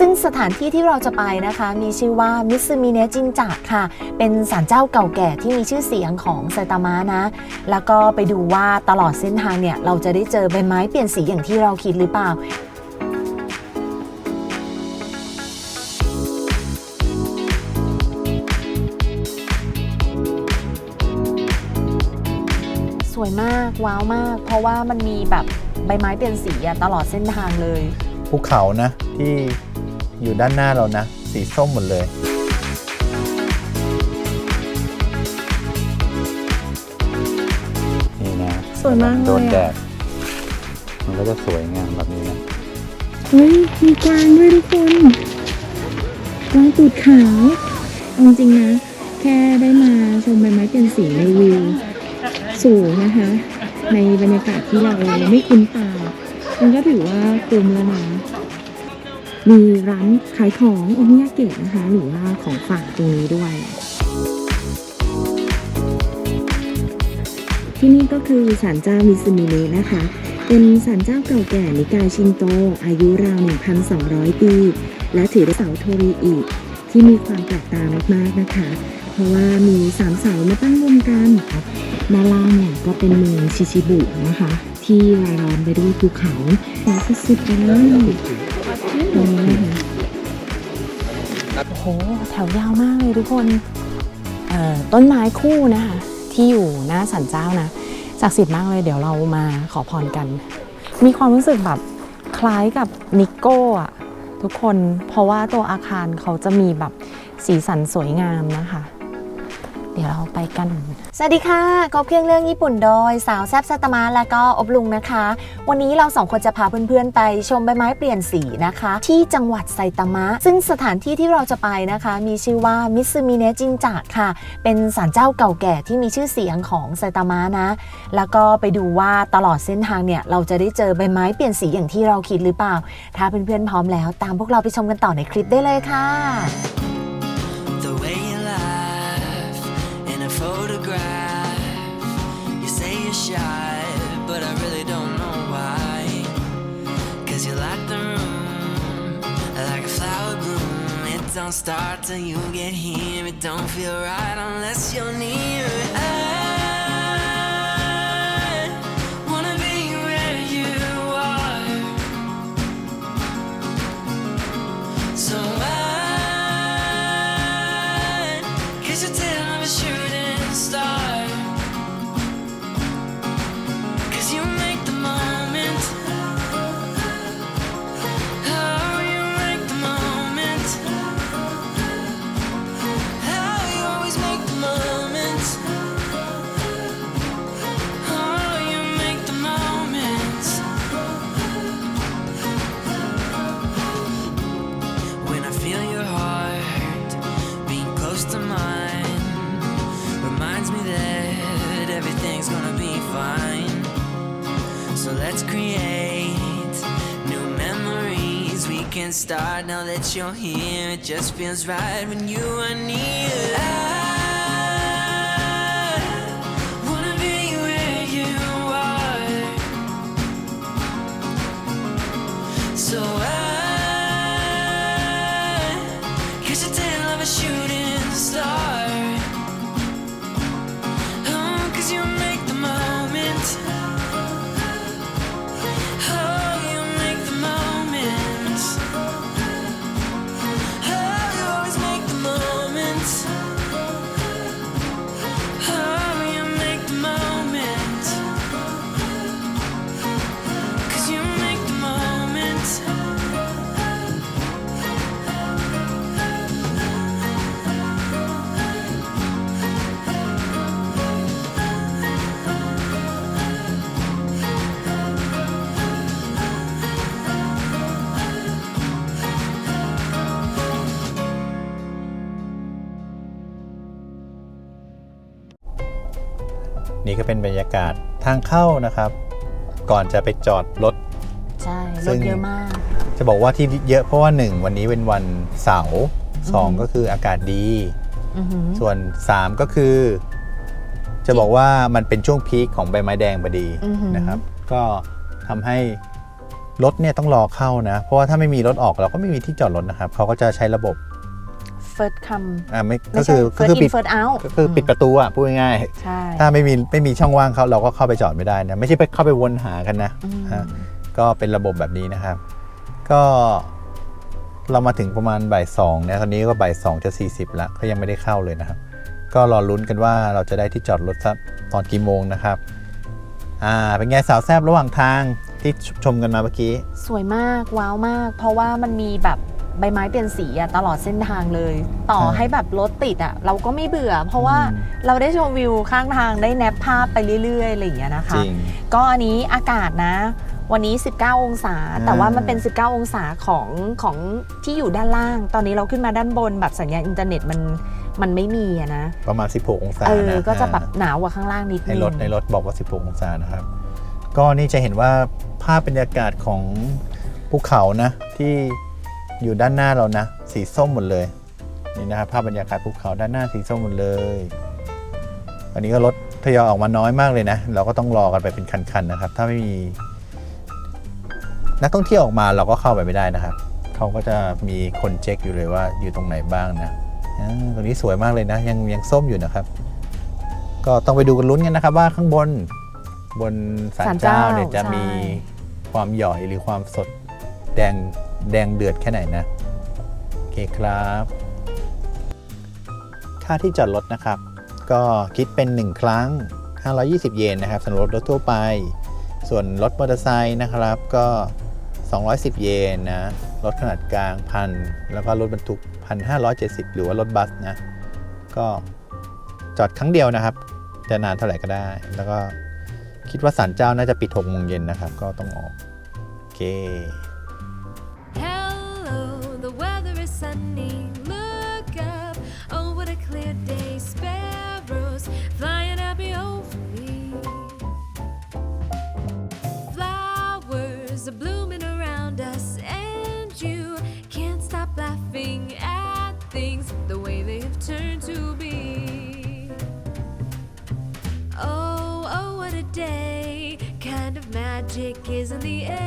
ซึ่งสถานที่ที่เราจะไปนะคะ มีชื่อว่ามิซึมิเนจินจักค่ะ เป็นศาลเจ้าเก่าแก่ที่มีชื่อเสียงของไซตามะนะ แล้วก็ไปดูว่าตลอดเส้นทางเนี่ย เราจะได้เจอใบไม้เปลี่ยนสีอย่างที่เราคิดหรือเปล่าสวยมากว้าวมาก เพราะว่ามันมีแบบใบไม้เปลี่ยนสีตลอดเส้นทางเลย ภูเขานะที่ อยู่ด้านหน้าเรานะ สีส้มหมดเลย นี่นะสวยมากเลยอะ โดนแดดมันก็จะสวยงามแบบนี้นะเฮ้ยมีกวางด้วยทุกคนกวางตูดขาวเอาจริงๆนะ แค่ได้มาชมใบไม้เปลี่ยนสีในวิวสูงนะคะ ในบรรยากาศที่เราไม่คุ้นตา มันก็ถือว่าคุ้มแล้วนะ มีร้านขายของโอมิยาเกะนะคะหรือว่าของฝากตรงนี้ด้วย ที่นี่ก็คือศาลเจ้ามิซึมิเนะนะคะ เป็นศาลเจ้าเก่าแก่นิกายชินโต อายุราว 1,200 ปี และถือเป็นเสาโทริอิที่มีความแปลกตามากๆนะคะ เพราะว่ามีสามเสามาตั้งรวมกันด้านล่างเนี่ยก็เป็นเมืองชิชิบุนะคะ ที่รายล้อมไปด้วยภูเขาสวยสุดๆไปเลย โอ้โห แถวยาวมากเลยทุกคนเอ่อต้นไม้คู่นะคะ ที่อยู่หน้าสันเจ้านะศักดิ์สิทธิ์มากเลยเดี๋ยวเรามาขอพรกัน มีความรู้สึกแบบคล้ายกับนิโก้อะทุกคนเพราะว่าตัวอาคารเขาจะมีแบบสีสันสวยงามนะคะ เดี๋ยวเราไปกัน สวัสดีค่ะกบเพียงเรื่องญี่ปุ่นโดย สาวแซบสตมาและก็อบลุงนะคะ วันนี้เราสองคนจะพาเพื่อนๆไปชมใบไม้เปลี่ยนสีนะคะ ที่จังหวัดไซตามะ ซึ่งสถานที่ที่เราจะไปนะคะ มีชื่อว่ามิซึมิเนะจินจักค่ะ เป็นศาลเจ้าเก่าแก่ที่มีชื่อเสียงของไซตามะนะ แล้วก็ไปดูว่าตลอดเส้นทางเนี่ยเราจะได้เจอใบไม้เปลี่ยนสีอย่างที่เราคิดหรือเปล่า ถ้าเพื่อนๆพร้อมแล้ว ตามพวกเราไปชมกันต่อในคลิปได้เลยค่ะ don't start till you get here. It don't feel right unless you're near. I that you're here. It just feels right when you are near. ก็เป็นบรรยากาศทางเข้านะครับ ก่อนจะไปจอดรถ ใช่ซึ่รถง เยอะมาก จะบอกว่าที่เยอะเพราะว่า 1 วันนี้เป็นวันเสาร์สองอือหือก็คืออากาศดี อือหือส่วน 3 ก็คือ จะบอกว่ามันเป็นช่วงพีคของใบไม้แดงพอดีอือหือนะครับ ก็ทำให้รถเนี่ยต้องรอเข้านะ เพราะว่าถ้าไม่มีรถออกเราก็ไม่มีที่จอดรถนะครับเขาก็จะใช้ระบบ first come อ่าไม่ไม่ก็ใช่คือก็ first คือ in ปิด first out ก็คือปิดประตูอะพูดง่ายใช่ ๆถ้าไม่มีไม่มีช่องว่างเขาเราก็เข้าไปจอดไม่ได้นะไม่ใช่ไปเข้าไปวนหากันนะอืม ฮะก็เป็นระบบแบบนี้นะครับ ก็เรามาถึงประมาณบ่ายสองเนี่ยตอนนี้ก็บ่ายสองจะสี่สิบแล้วก็ยังไม่ได้เข้าเลยนะครับ ก็รอลุ้นกันว่าเราจะได้ที่จอดรถสักตอนกี่โมงนะครับอ่าเป็นไงสาวแซบระหว่างทางที่ชมกันมาเมื่อกี้ สวยมากว้าวมาก เพราะว่ามันมีแบบ ใบไม้เปลี่ยนสีอะตลอดเส้นทางเลย ต่ออ่าให้แบบรถติดอะเราก็ไม่เบื่อ เพราะว่าอืมเราได้ชมวิวข้างทางได้แนบภาพไปเรื่อยๆอะไรอย่างเงี้ยนะคะจริงก็อันนี้อากาศนะ วันนี้ 19 องศาอ่าแต่ว่ามันเป็น 19 องศาของของที่อยู่ด้านล่าง ตอนนี้เราขึ้นมาด้านบนแบบสัญญาณอินเทอร์เน็ตมันมันไม่มีอะนะ ประมาณ 16 องศาเออนะก็จะแบบอ่าหนาวกว่าข้างล่างนิดในนึงรถในรถบอกว่า 16 องศานะครับ ก็นี่จะเห็นว่าภาพบรรยากาศของภูเขานะที่ อยู่ด้านหน้าเรานะ สีส้มหมดเลยนี่นะครับภาพบรรยากาศภูเขาด้านหน้าสีส้มหมดเลยอันนี้ก็รถทยอยออกมาน้อยมากเลยนะ เราก็ต้องรอกันไปเป็นคันๆนะครับ ถ้าไม่มี นักท่องเที่ยวออกมาเราก็เข้าไปไม่ได้นะครับเขาก็จะมีคนเช็คอยู่เลยว่าอยู่ตรงไหนบ้างนะอ่าตรงนี้สวยมากเลยนะ ยังยังส้มอยู่นะครับ ก็ต้องไปดูกันลุ้นกันนะครับ ว่าข้างบนบนศาลศาลเจ้าเจ้าเนี่ยจะใช่มีความหย่อยหรือความสดแดง แดงเดือดแค่ไหนนะ โอเคครับ ค่าที่จอดรถนะครับ ก็คิดเป็น 1 ครั้ง 520 เยนนะครับสำหรับรถทั่วไป ส่วนรถมอเตอร์ไซค์นะครับก็ 210 เยนนะ รถขนาดกลางพันแล้วก็รถบรรทุก 1,570 หรือว่ารถบัสนะ ก็จอดครั้งเดียวนะครับ จะนานเท่าไหร่ก็ได้ แล้วก็คิดว่าศาลเจ้าน่าจะปิด6โมงเย็นนะครับ ก็ต้องออก โอเค The weather is sunny. Look up, oh what a clear day. Sparrows flying happy over me. Flowers are blooming around us, and you can't stop laughing at things the way they've turned to be. Oh, oh, what a day! Kind of magic is in the air.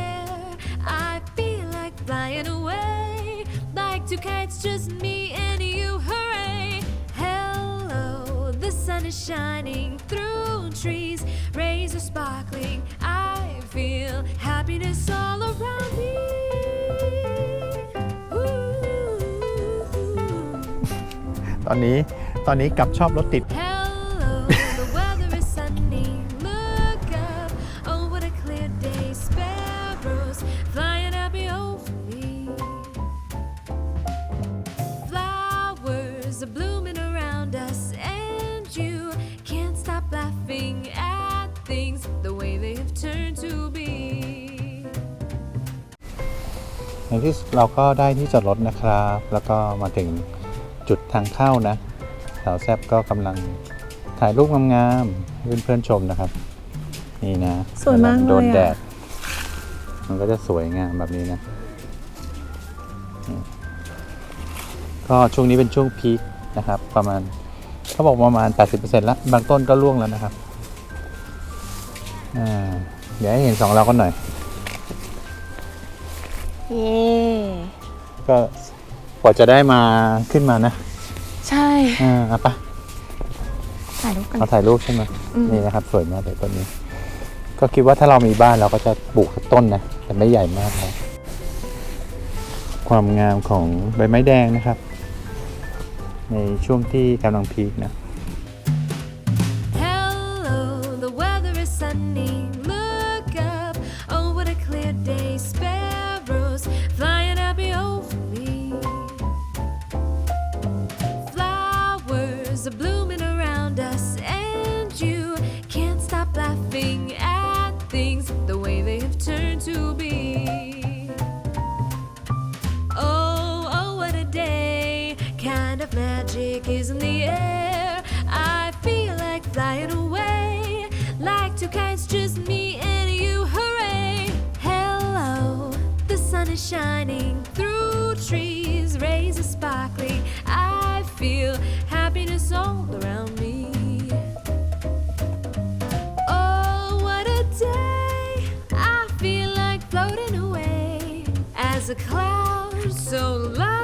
two kites, just me and you. Hooray! Hello, the sun is shining through trees, rays are sparkling. I feel happiness all around me. Ooh. ตอนนี้ตอนนี้กลับชอบรถติด Hello, the weather is sunny. Look up, oh what a clear day. Sparrows flying ในที่สุดเราก็ได้ที่จอดรถนะครับ แล้วก็มาถึงจุดทางเข้านะสาวแซบก็กำลังถ่ายรูปงามๆให้เพื่อนๆชมนะครับ นี่นะสวยมากวลนโดนเลยอะแดด มันก็จะสวยงามแบบนี้นะนี่ก็ช่วงนี้เป็นช่วงพีคนะครับ ประมาณเขาบอกประมาณ 80%แล้ว บางต้นก็ร่วงแล้วนะครับ อ่า เดี๋ยวให้เห็นสองเรากันหน่อย เย่ก็กว่าจะได้มาขึ้นมานะใช่อ่าเอาไปถ่ายรูปกัน เอาถ่ายรูปใช่ไหมอืม นี่นะครับ สวยมากเลยต้นนี้ ก็คิดว่าถ้าเรามีบ้านเราก็จะปลูกสักต้นนะแต่ไม่ใหญ่มากนะความงามของใบไม้แดงนะครับ ในช่วงที่กำลังพีคนะ magic is in the air. I feel like flying away, like two kites, just me and you. Hooray! Hello, the sun is shining through trees, rays are sparkling. I feel happiness all around me. Oh, what a day! I feel like floating away. As a cloud so light.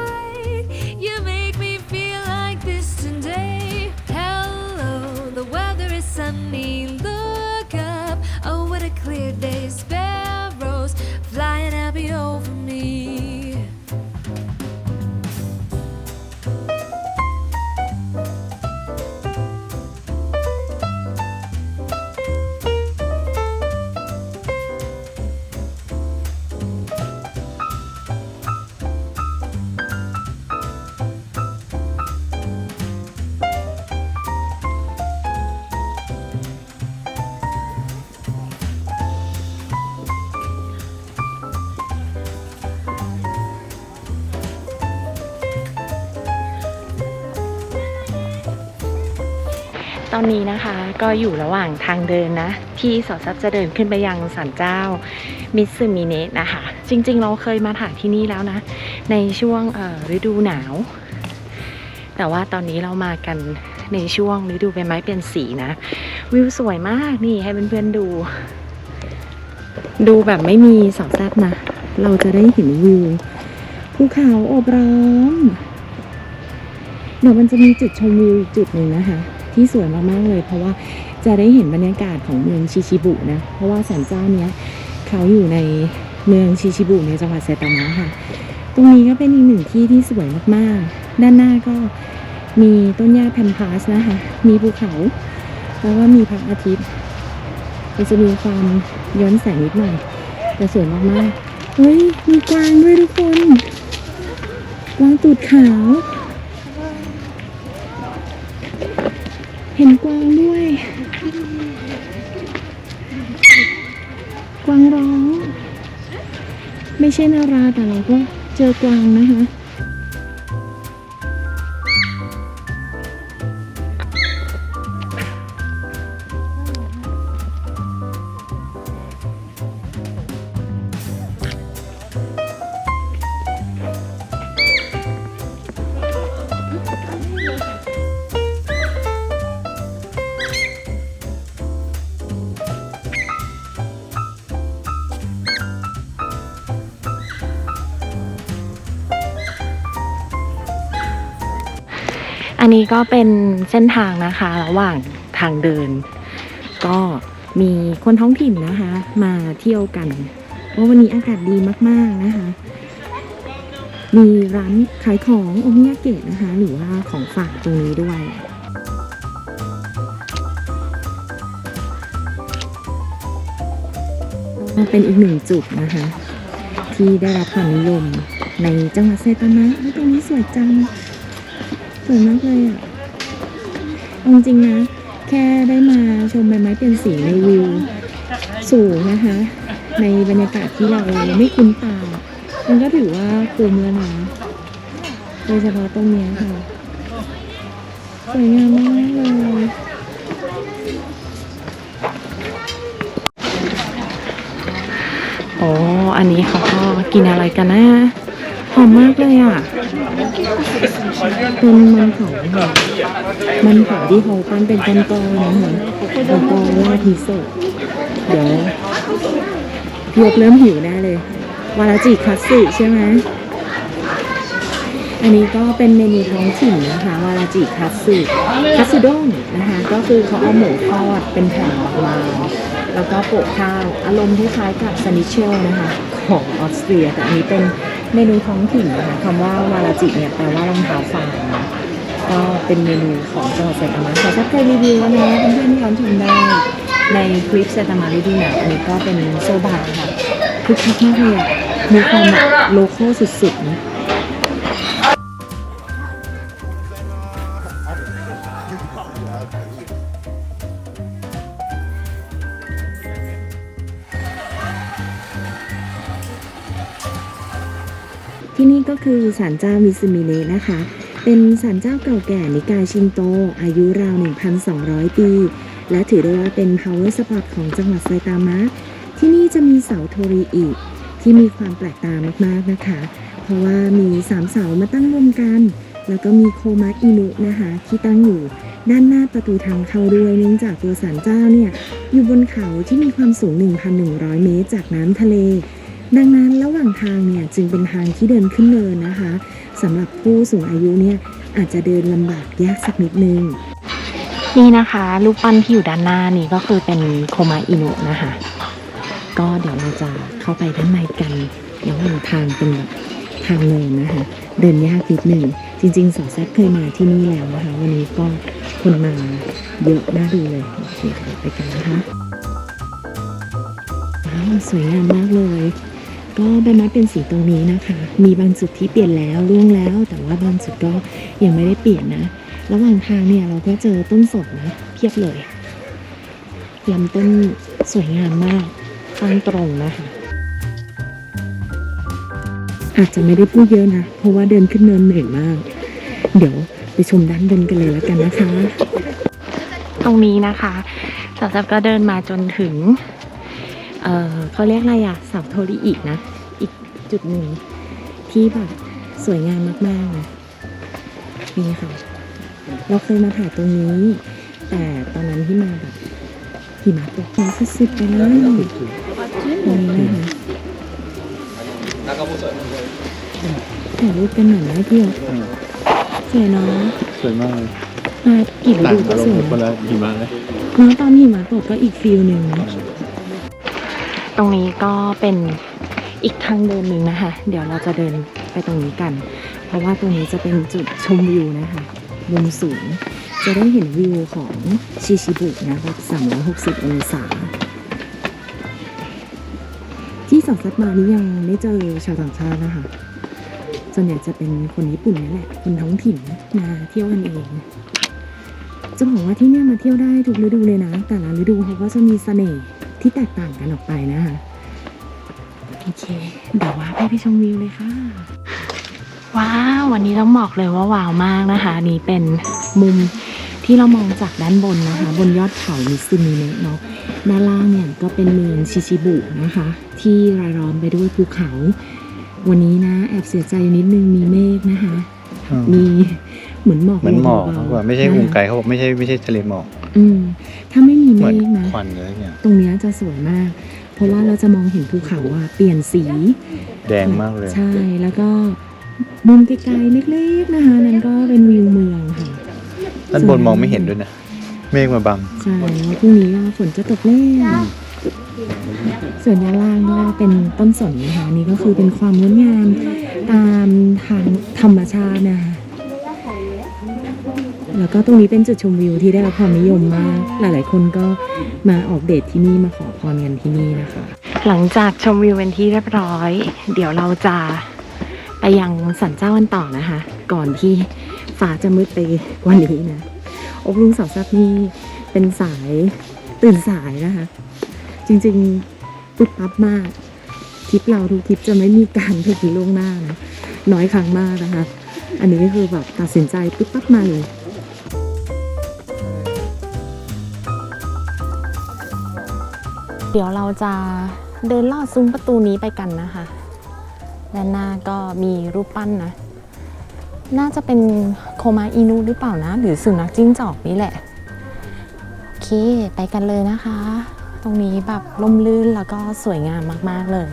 ตอนนี้นะคะก็อยู่ระหว่างทางเดินนะ ที่สอซับจะเดินขึ้นไปยังศาลเจ้ามิตซึมิเนะนะคะ จริงๆ เราเคยมาถ่ายที่นี่แล้วนะ ในช่วงฤดูหนาว แต่ว่าตอนนี้เรามากันในช่วงฤดูใบไม้เปลี่ยนสีนะ วิวสวยมากนี่ให้เพื่อนๆดู ดูแบบไม่มีสาแซบนะ เราจะได้เห็นวิวภูเขาโอบล้อมเดี๋ยวมันจะมีจุดชมวิวจุดหนึ่งนะคะ ที่สวยมากๆเลย เพราะว่าจะได้เห็นบรรยากาศของเมืองชิชิบุนะเพราะว่าศาลเจ้าเนี้ยเขาอยู่ในเมืองชิชิบุในจังหวัดไซตามะค่ะ ตรงนี้ก็เป็นอีกหนึ่งที่ที่สวยมากๆ ด้านหน้าก็มีต้นหญ้าแพมพาสนะคะ มีภูเขา แล้วก็มีพระอาทิตย์มันจะมีความย้อนแสงนิดหน่อยแต่สวยมากๆ เฮ้ย มีกวางด้วยทุกคน กวางตูดขาว เห็นกวางด้วย กวางร้อง ไม่ใช่นาราแต่เราก็เจอกวางนะคะ นี้ก็เป็นเส้นทางนะคะ ระหว่างทางเดิน ก็มีคนท้องถิ่นนะคะ มาเที่ยวกันเพราะวันนี้อากาศดีมาก ๆนะคะ มีร้านขายของโอมิยาเกะนะคะ หรือว่าของฝากตรงนี้ด้วยเป็นอีกหนึ่งจุดนะคะ ที่ได้รับความนิยมในจังหวัดไซตามะตรงนี้สวยจัง สวยมากเลยอะจริงๆนะ แค่ได้มาชมใบไม้เปลี่ยนสีในวิวสูงนะคะ ในบรรยากาศที่เราไม่คุ้นตา มันก็ถือว่าคุ้มแล้วนะโดยเฉพาะตรงนี้ค่ะ สวยงามมากเลยโอ้อันนี้เขาก็กินอะไรกันนะ หอมมากเลยอะ เป็นมันเผาค่ะมันเผาที่เขาปั้นเป็นก้อนๆนะคะแล้วก็ราดมิโซเดี๋ยวยกเริ่มหิวแน่เลยวาราจิคัตสึใช่ไหมอันนี้ก็เป็นเมนูท้องถิ่นนะคะวาราจิคัตสึคัตสึด้งนะคะ ก็คือเขาเอาหมูทอดเป็นแผ่นออกมาแล้วก็โปะข้าว อารมณ์คล้ายๆกับซานิเชลนะคะ ของออสเตรียแต่อันนี้เป็น เมนูท้องถิ่นนะคะคำว่าวาราจิเนี่ยแปลว่ารองเท้าฟางก็เป็นเมนูของจังหวัดไซตามะแต่ถ้าเคยรีวิวแล้วนะเพื่อนๆที่ย้อนชมได้ ในคลิปไซตามะฤดูหนาวอันนี้ก็เป็นโซบะค่ะคึกคักมากเลยมีความแบบโลโก้สุดๆนะ ก็คือศาลเจ้ามิซึมิเนะนะคะ เป็นศาลเจ้าเก่าแก่นิกายชินโต อายุราว 1,200 ปี และถือได้ว่าเป็น power spot ของจังหวัดไซตามะ ที่นี่จะมีเสาโทริอิที่มีความแปลกตามากๆนะคะ เพราะว่ามีสามเสามาตั้งรวมกัน แล้วก็มีโคมะอินุนะคะ ที่ตั้งอยู่ด้านหน้าประตูทางเข้าด้วยเนื่องจากตัวศาลเจ้าเนี่ยอยู่บนเขาที่มีความสูง 1,100 เมตรจากน้ำทะเล ดังนั้นระหว่างทางเนี่ยจึงเป็นทางที่เดินขึ้นเนินนะคะสำหรับผู้สูงอายุเนี่ยอาจจะเดินลำบากยากสักนิดนึง นี่นะคะ รูปปั้นที่อยู่ด้านหน้านี่ก็คือเป็นโคมาอินุนะคะ ก็เดี๋ยวเราจะเข้าไปด้านในกันระหว่างทางเป็นแบบทางเนินนะคะ เดินยากนิดหนึ่งจริงๆสาวแซบเคยมาที่นี่แล้วนะคะ วันนี้ก็คนมาเยอะน่าดูเลยโอเคไปกันนะคะว้าวสวยงามมากเลย ก็ใบไม้เป็นสีตรงนี้นะคะ มีบางจุดที่เปลี่ยนแล้วร่วงแล้ว แต่ว่าบางจุดก็ยังไม่ได้เปลี่ยนนะ ระหว่างทางเนี่ยเราก็เจอต้นสนนะเพียบเลยลำต้นสวยงามมากตั้งตรงนะคะอาจจะไม่ได้พูดเยอะนะ เพราะว่าเดินขึ้นเนินเหนื่อยมาก เดี๋ยวไปชมด้านบนกันเลยแล้วกันนะคะ ตรงนี้นะคะสาวแซบก็เดินมาจนถึง เออเขาเรียกอะไรอะเสาโทริอินะ อีกจุดหนึ่งที่แบบสวยงามมากๆนะนี่ค่ะ เราเคยมาถ่ายตรงนี้ แต่ตอนนั้นที่มาแบบหิมะตกน้ำสุดๆไปเลยตรงนี้นะคะถ่ายรูปกันหน่อยนะพี่สวยเนาะสวยมากเลยมากี่ฤต่างดูก็อารสมวยณ์คนละหิมะเลยเนาะตอนหิมะตกก็อีกฟิลหนึ่งนะ ตรงนี้ก็เป็นอีกทางเดินหนึ่งนะคะ เดี๋ยวเราจะเดินไปตรงนี้กัน เพราะว่าตรงนี้จะเป็นจุดชมวิวนะคะ มุมสูง จะได้เห็นวิวของชิชิบุนะแบบ360 องศา ที่สองซัดมานี้ยังไม่เจอชาวต่างชาตินะคะ ส่วนใหญ่จะเป็นคนญี่ปุ่นนี่แหละ คนท้องถิ่นมาเที่ยวกันเองจะบอกว่าที่เนี่ยมาเที่ยวได้ทุกฤดูเลยนะ แต่ละฤดูเขาก็จะมีเสน่ห์ ที่แตกต่างกันออกไปนะคะโอเคเดี๋ยวว่าไปไปชมวิวเลยค่ะ ว้าววันนี้ต้องบอกเลยว่าว้าวมากนะคะ นี่เป็นมุมที่เรามองจากด้านบนนะคะ บนยอดเขามิซึมิเนะเนาะด้านล่างเนี่ยก็เป็นเมืองชิชิบุนะคะ ที่รายล้อมไปด้วยภูเขา วันนี้นะแอบเสียใจนิดนึงมีเมฆนะคะ มีเหมือนหมอกเหมือนหมอกลงเขาเบาๆบอกไม่ใช่กรุงไกลเขาบอกไม่ใช่ไม่ใช่ทะเลหมอก อืม ถ้าไม่มีเหเมมือนฆนะควันเลยเนี่ยตรงเนี้ยจะสวยมาก เพราะว่าเราจะมองเห็นภูเขาว่าเปลี่ยนสี แดงมากเลย ใช่แล้วก็มุมไกลๆเล็กๆนะคะนั่นก็เป็นวิวเมืองค่ะด้านบนมองไม่เห็นด้วยนะ เมฆมาบัง ใช่แล้วพรุ่งนี้ก็ฝนจะตกแน่ส่วนด้านล่างก็เป็นต้นสนนะคะนี่ก็คือเป็นความงดงามตามทางธรรมชาตินะคะ แล้วก็ตรงนี้เป็นจุดชมวิวที่ได้รับความนิยมมาก หลาย ๆ คนก็มาออกเดทที่นี่มาขอพรกันที่นี่นะคะ หลังจากชมวิวเป็นที่เรียบร้อย เดี๋ยวเราจะไปยังสันเจ้ากันต่อนะคะ ก่อนที่ฟ้าจะมืดไปวันนี้นะอบลุงสาวซับนี่เป็นสายตื่นสายนะคะ จริงๆปุ๊บปั๊บมากทริปเราทุกทิปจะไม่มีการถึงล่วงหน้านะน้อยครั้งมากนะคะ อันนี้ก็คือแบบตัดสินใจปุ๊บปั๊บมาเลย เดี๋ยวเราจะเดินลอดซุ้มประตูนี้ไปกันนะคะ ด้านหน้าก็มีรูปปั้นนะ น่าจะเป็นโคมาอินูหรือเปล่านะ หรือสุนัขจิ้งจอกนี่แหละ โอเค ไปกันเลยนะคะ ตรงนี้แบบลมลื่นแล้วก็สวยงามมาก ๆ เลย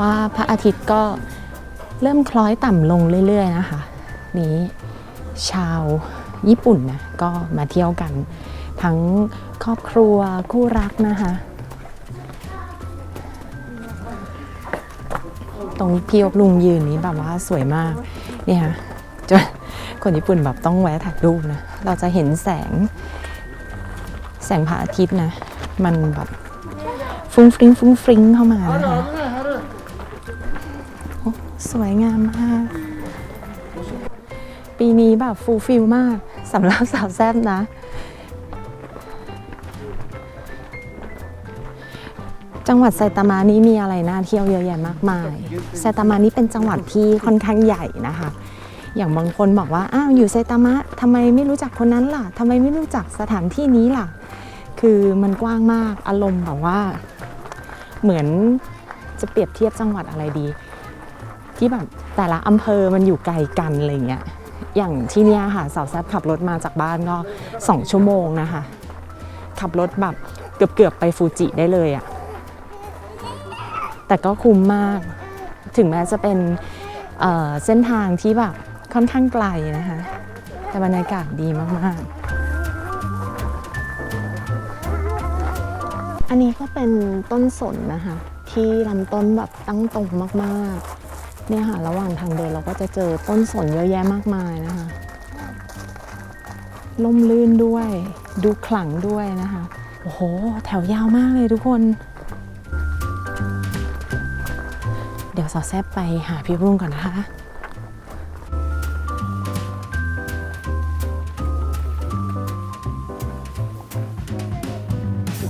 ว่าพระอาทิตย์ก็เริ่มคล้อยต่ำลงเรื่อย ๆ นะคะ นี้ชาวญี่ปุ่นนะก็มาเที่ยวกัน ทั้งครอบครัวคู่รักนะคะ ตรงพี่อบลุงยืนนี้แบบว่าสวยมากเนี่ยค่ะจนคนญี่ปุ่นแบบต้องแวะถ่ายรูปนะ เราจะเห็นแสง แสงพระอาทิตย์นะ มันแบบฟุ้งฟริ้งฟุ้งฟริ้งเข้ามานะคะโอ้สวยงามมาก ปีนี้แบบฟูลฟิลมากสำหรับสาวแซบนะ จังหวัดไซตามะนี้มีอะไรน่าเที่ยวเยอะแยะมากมายไซตามะนี้เป็นจังหวัดที่ค่อนข้างใหญ่นะคะ อย่างบางคนบอกว่าอ้าวอยู่ไซตามะทำไมไม่รู้จักคนนั้นล่ะทำไมไม่รู้จักสถานที่นี้ล่ะ คือมันกว้างมากอารมณ์แบบว่า เหมือนจะเปรียบเทียบจังหวัดอะไรดี ที่แบบแต่ละอำเภอมันอยู่ไกลกันอะไรเงี้ยอย่างที่เนี้ยค่ะสาวแซบขับรถมาจากบ้านก็สองชั่วโมงนะคะ ขับรถแบบเกือบๆไปฟูจิได้เลยอะ แต่ก็คุ้มมาก ถึงแม้จะเป็นเเส้นทางที่แบบค่อนข้างไกลนะคะ แต่บรรยากาศดีมากๆอันนี้ก็เป็นต้นสนนะคะ ที่ลำต้นแบบตั้งตรงมากๆ เนี่ยค่ะ ระหว่างทางเดินเราก็จะเจอต้นสนเยอะแยะมากมายนะคะล่มลื่นด้วย ดูขลังด้วยนะคะ โอ้โห แถวยาวมากเลยทุกคน เดี๋ยวสอดแซบไปหาพี่รุ่งก่อนนะคะ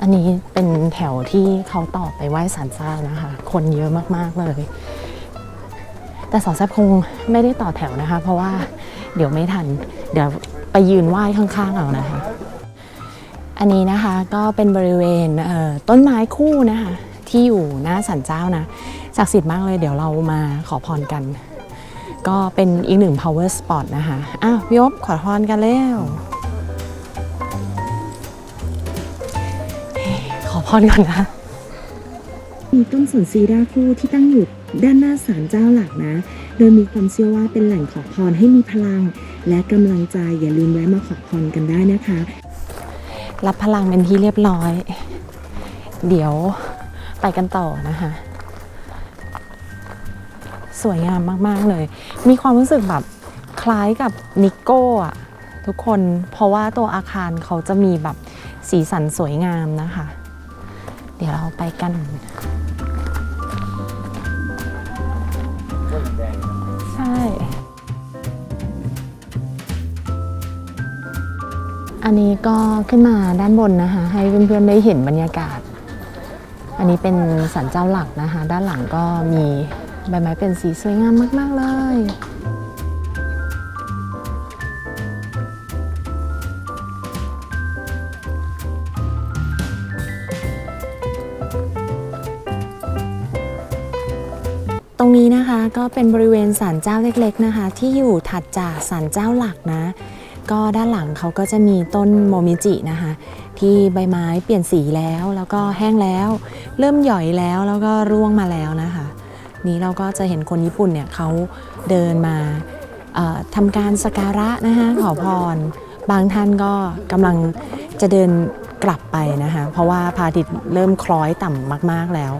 อันนี้เป็นแถวที่เขาต่อไปไหว้ศาลเจ้านะคะ คนเยอะมากๆเลย แต่สอแซบคงไม่ได้ต่อแถวนะคะ เพราะว่าเดี๋ยวไม่ทัน เดี๋ยวไปยืนไหว้ข้างๆเอานะคะ อันนี้นะคะก็เป็นบริเวณเต้นไม้คู่นะคะ ที่อยู่หน้าสันเจ้านะ ศักดิ์สิทธิ์มากเลยเดี๋ยวเรามาขอพรกัน ก็เป็นอีกหนึ่ง power spot นะคะอ้าวพี่อบขอพรกันแล้ว ขอพรก่อนนะ มีต้นสนซีราคู่ที่ตั้งอยู่ด้านหน้าศาลเจ้าหลักนะ โดยมีความเชื่อว่าเป็นแหล่งขอพรให้มีพลัง และกำลังใจอย่าลืมแวะมาขอพรกันได้นะคะ รับพลังเป็นที่เรียบร้อย เดี๋ยวไปกันต่อนะคะ สวยงามมาก ๆ เลย มีความรู้สึกแบบคล้ายกับนิโก้อะทุกคนเพราะว่าตัวอาคารเขาจะมีแบบสีสันสวยงามนะคะ เดี๋ยวเราไปกัน ใช่อันนี้ก็ขึ้นมาด้านบนนะคะ ให้เพื่อนๆได้เห็นบรรยากาศ อันนี้เป็นสันเจ้าหลักนะคะ ด้านหลังก็มี ใบไม้เป็นสีสวยงามมาก ๆ เลย ตรงนี้นะคะก็เป็นบริเวณศาลเจ้าเล็ก ๆ นะคะ ที่อยู่ถัดจากศาลเจ้าหลักนะ ก็ด้านหลังเขาก็จะมีต้นโมมิจินะคะ ที่ใบไม้เปลี่ยนสีแล้วแล้วก็แห้งแล้ว เริ่มหย่อยแล้วแล้วก็ร่วงมาแล้วนะคะ นี้เราก็จะเห็นคนญี่ปุ่นเนี่ยเขาเดินมาทำการสกการะนะคะขอพร บางท่านก็กำลังจะเดินกลับไปนะคะเพราะว่าพระอาทิตย์เริ่มคล้อยต่ำมากๆแล้ว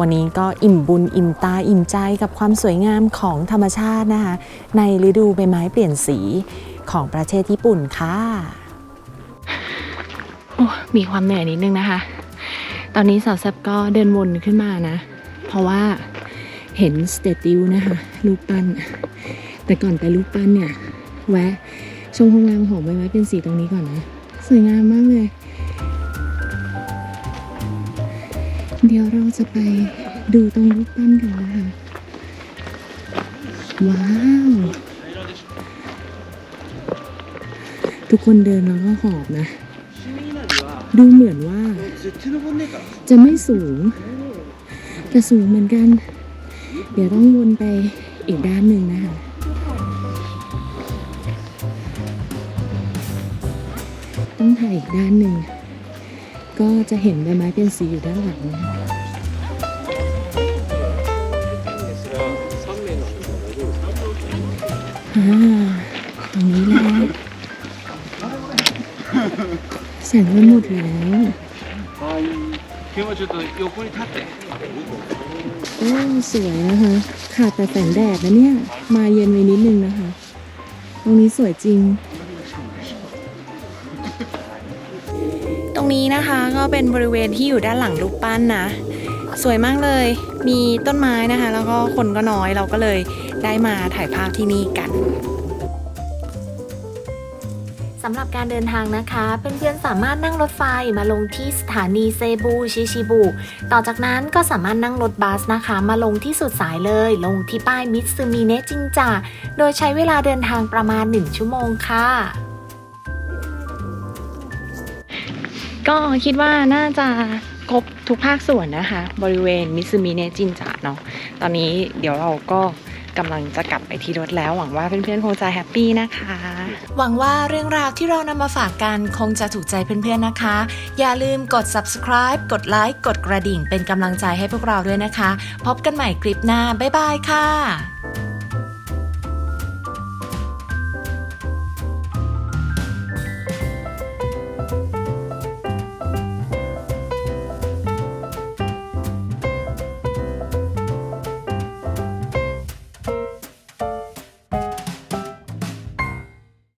วันนี้ก็อิ่มบุญอิ่มตาอิ่มใจกับความสวยงามของธรรมชาตินะคะในฤดูใบไม้เปลี่ยนสีของประเทศญี่ปุ่นค่ะโอ้มีความเหนื่อยนิดนึงนะคะ ตอนนี้สาวแซบก็เดินวนขึ้นมานะ เพราะว่า เห็นสเตติวนะคะรูปปั้น แต่ก่อนไปรูปปั้นเนี่ย แวะ ชมความงามของใบไม้เป็นสีตรงนี้ก่อนนะ สวยงามมากเลย เดี๋ยวเราจะไปดูตรงรูปปั้นกันนะคะว้าว ทุกคนเดินแล้วก็หอบนะ ดูเหมือนว่า จะไม่สูง แต่สูงเหมือนกัน ดี๋ยวต้องวนไปอีกด้านหนึ่งนะคะต้องถ่ายอีกด้านหนึ่ง ก็จะเห็นใบไม้เป็นสีอยู่ด้านหลังนะคะอ่าตรงนี้แล้วแสงมันหมดแล้ว โอ้สวยนะคะขาดแต่แสงแดดนะเนี่ย มาเย็นไปนิดนึงนะคะ ตรงนี้สวยจริง ตรงนี้นะคะก็เป็นบริเวณที่อยู่ด้านหลังรูปปั้นนะ สวยมากเลย มีต้นไม้นะคะ แล้วก็คนก็น้อยเราก็เลยได้มาถ่ายภาพที่นี่กัน สำหรับการเดินทางนะคะเพื่อนๆสามารถนั่งรถไฟมาลงที่สถานีเซบูชิชิบุ ต่อจากนั้นก็สามารถนั่งรถบัสนะคะ มาลงที่สุดสายเลย ลงที่ป้ายมิตซึมิเนะจินจาโดยใช้เวลาเดินทางประมาณ 1 ชั่วโมงค่ะ ก็คิดว่าน่าจะครบทุกภาคส่วนนะคะ บริเวณมิซึมิเนะจินจาเนาะตอนนี้เดี๋ยวเราก็ กำลังจะกลับไปที่รถแล้ว หวังว่าเพื่อนๆคงจะแฮปปี้นะคะ หวังว่าเรื่องราวที่เรานำมาฝากกันคงจะถูกใจเพื่อนๆนะคะ อย่าลืมกด subscribe กดไลค์กดกระดิ่งเป็นกำลังใจให้พวกเราด้วยนะคะ พบกันใหม่คลิปหน้าบ๊ายบายค่ะ